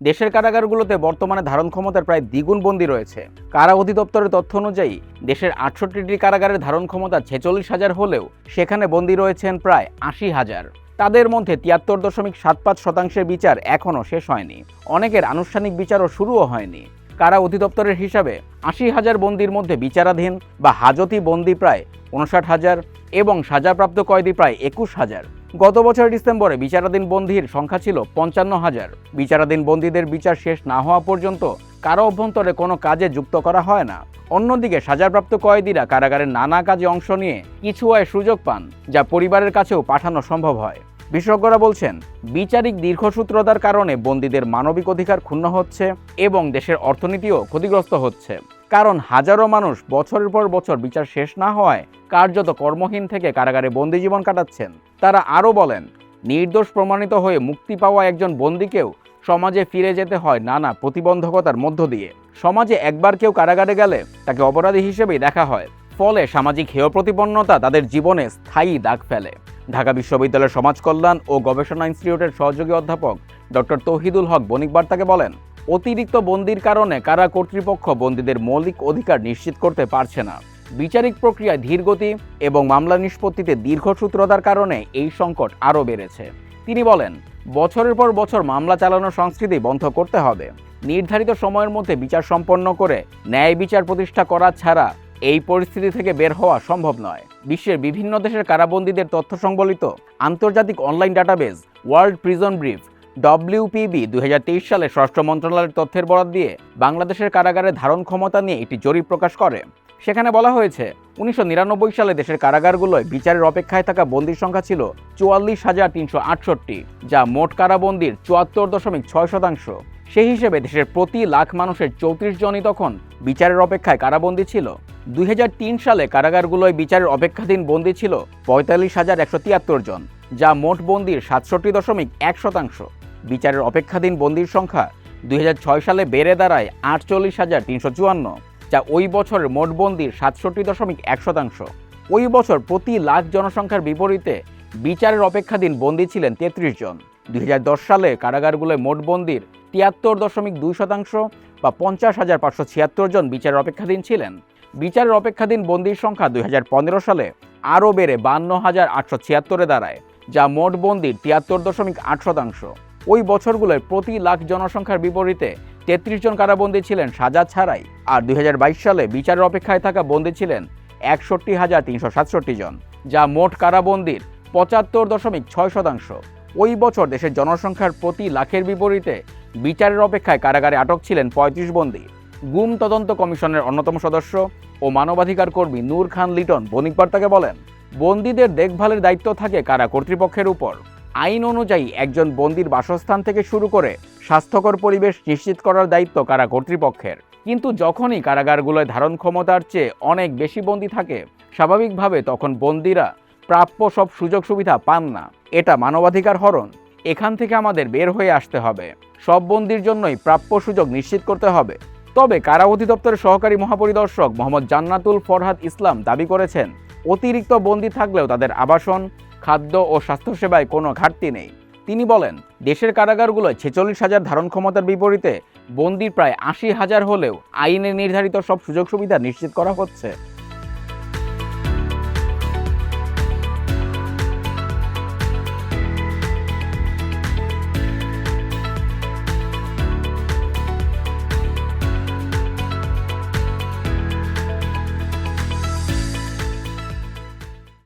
দেশের কারাগারগুলোতে বর্তমানে ধারণ ক্ষমতার প্রায় দ্বিগুণ বন্দী রয়েছে। কারা অধিদপ্তরের তথ্য অনুযায়ী, দেশের আটষট্টিটি কারাগারের ধারণ ক্ষমতা ছেচল্লিশ হাজার হলেও সেখানে বন্দী রয়েছেন প্রায় আশি হাজার। তাদের মধ্যে তিয়াত্তর দশমিক সাত পাঁচ শতাংশের বিচার এখনও শেষ হয়নি। অনেকের আনুষ্ঠানিক বিচারও শুরুও হয়নি। কারা অধিদপ্তরের হিসাবে আশি হাজার বন্দির মধ্যে বিচারাধীন বা হাজতি বন্দি প্রায় উনষাট হাজার এবং সাজাপ্রাপ্ত কয়েদি প্রায় একুশ হাজার। গত বছর ডিসেম্বরে বিচারাধীন বন্দীর সংখ্যা ছিল পঞ্চান্ন হাজার। বিচারাধীন বন্দীদের বিচার শেষ না হওয়া পর্যন্ত কারা অভ্যন্তরে কোনো কাজে যুক্ত করা হয় না। অন্যদিকে সাজাপ্রাপ্ত কয়েদিরা কারাগারের নানা কাজে অংশ নিয়ে কিছু আয় সুযোগ পান, যা পরিবারের কাছেও পাঠানো সম্ভব হয়। বিশেষজ্ঞরা বলছেন, বিচারিক দীর্ঘসূত্রতার কারণে বন্দীদের মানবিক অধিকার ক্ষুণ্ণ হচ্ছে এবং দেশের অর্থনীতিও ক্ষতিগ্রস্ত হচ্ছে। কারণ হাজারো মানুষ বছরের পর বছর বিচার শেষ না হওয়ায় কার্যত কর্মহীন থেকে কারাগারে বন্দি জীবন কাটাচ্ছেন। তারা আরও বলেন, নির্দোষ প্রমাণিত হয়ে মুক্তি পাওয়া একজন বন্দীকেও সমাজে ফিরে যেতে হয় নানা প্রতিবন্ধকতার মধ্য দিয়ে। সমাজে একবার কেউ কারাগারে গেলে তাকে অপরাধী হিসেবেই দেখা হয়। ফলে সামাজিক হেয় প্রতিপন্নতা তাদের জীবনে স্থায়ী দাগ ফেলে। ঢাকা বিশ্ববিদ্যালয়ের সমাজ কল্যাণ ও গবেষণা ইনস্টিটিউটের সহযোগী অধ্যাপক ডক্টর তৌহিদুল হক বণিক বার্তাকে বলেন, অতিরিক্ত বন্দির কারণে কারা কর্তৃপক্ষ বন্দীদের মৌলিক অধিকার নিশ্চিত করতে পারছে না। বিচারিক প্রক্রিয়ায় ধীরগতি এবং মামলা নিষ্পত্তিতে দীর্ঘসূত্রতার কারণে এই সংকট আরও বেড়েছে। তিনি বলেন, বছরের পর বছর মামলা চালানোর সংস্কৃতি বন্ধ করতে হবে। নির্ধারিত সময়ের মধ্যে বিচার সম্পন্ন করে ন্যায় বিচার প্রতিষ্ঠা করা ছাড়া এই পরিস্থিতি থেকে বের হওয়া সম্ভব নয়। বিশ্বের বিভিন্ন দেশের কারাবন্দীদের তথ্য সংবলিত আন্তর্জাতিক online database world prison brief WPB দুই হাজার তেইশ সালে স্বরাষ্ট্র মন্ত্রণালয়ের তথ্যের বরাদ দিয়ে বাংলাদেশের কারাগারে ধারণ ক্ষমতা নিয়ে একটি জরিপ প্রকাশ করে। সেখানে বলা হয়েছে, উনিশশো নিরানব্বই সালে দেশের কারাগারগুলোয় বিচারের অপেক্ষায় থাকা বন্দির সংখ্যা ছিল চুয়াল্লিশ হাজার তিনশো আটষট্টি, যা মোট কারাবন্দির চুয়াত্তর দশমিক ছয় শতাংশ। সেই হিসেবে দেশের প্রতি লাখ মানুষের চৌত্রিশ জনই তখন বিচারের অপেক্ষায় কারাবন্দি ছিল। দুই হাজার তিন সালে কারাগারগুলোয় বিচারের অপেক্ষাধীন বন্দী ছিল পঁয়তাল্লিশ হাজার একশো তিয়াত্তর জন, যা মোট বন্দির সাতষট্টি দশমিক এক শতাংশ। বিচারের অপেক্ষাধীন বন্দির সংখ্যা দুই হাজার ছয় সালে বেড়ে দাঁড়ায় আটচল্লিশ হাজার তিনশো চুয়ান্ন। যা ওই বছরের মোট বন্দির সাতষট্টি দশমিক এক শতাংশ। ওই বছর প্রতি লাখ জনসংখ্যার বিপরীতে বিচারের অপেক্ষাধীন বন্দী ছিলেন তেত্রিশ জন। দুই সালে কারাগারগুলোয় মোট বন্দির তিয়াত্তর দশমিক দুই শতাংশ বা পঞ্চাশ হাজার পাঁচশো ছিয়াত্তর জন বিচারের অপেক্ষাধীন ছিলেন। বিচারের অপেক্ষাধীন বন্দির সংখ্যা দুই হাজার পনেরো সালে আরও বেড়ে বান্ন হাজার আটশো ছিয়াত্তরে দাঁড়ায়, যা মোট বন্দির তিয়াত্তর দশমিক আট শতাংশ। ওই বছরগুলোয় প্রতি লাখ জনসংখ্যার বিপরীতে তেত্রিশ জন কারাবন্দী ছিলেন সাজা ছাড়াই, আর দু হাজার বাইশ সালে বিচারের অপেক্ষায় থাকা বন্দী ছিলেন একষট্টি হাজার তিনশো সাতষট্টি জন, যা মোট কারাবন্দির পঁচাত্তর দশমিক ছয় শতাংশ। ওই বছর দেশের জনসংখ্যার প্রতি লাখের বিপরীতে বিচারের অপেক্ষায় কারাগারে আটক ছিলেন পঁয়ত্রিশ বন্দী। গুম তদন্ত কমিশনের অন্যতম সদস্য ও মানবাধিকার কর্মী নূর খান লিটন বণিক বার্তাকে বলেন, বন্দীদের দেখভালের দায়িত্ব থাকে কারা কর্তৃপক্ষের উপর। আইন অনুযায়ী একজন বন্দির বাসস্থান থেকে শুরু করে স্বাস্থ্যকর পরিবেশ নিশ্চিত করার দায়িত্ব কারা কর্তৃপক্ষের। কিন্তু যখনই কারাগারগুলোয় ধারণ ক্ষমতার চেয়ে অনেক বেশি বন্দী থাকে, স্বাভাবিকভাবে তখন বন্দিরা প্রাপ্য সব সুযোগ সুবিধা পান না। এটা মানবাধিকার হরণ। এখান থেকে আমাদের বের হয়ে আসতে হবে। সব বন্দির জন্যই প্রাপ্য সুযোগ নিশ্চিত করতে হবে। তবে কারা অধিদপ্তরের সহকারী মহাপরিদর্শক মোহাম্মদ জান্নাতুল ফরহাদ ইসলাম দাবি করেছেন, অতিরিক্ত বন্দী থাকলেও তাদের আবাসন, খাদ্য ও স্বাস্থ্যসেবায় কোনো ঘাটতি নেই। তিনি বলেন, দেশের কারাগারগুলোয় ছেচল্লিশ হাজার ধারণ ক্ষমতার বিপরীতে বন্দির প্রায় আশি হাজার হলেও আইনে নির্ধারিত সব সুযোগ সুবিধা নিশ্চিত করা হচ্ছে।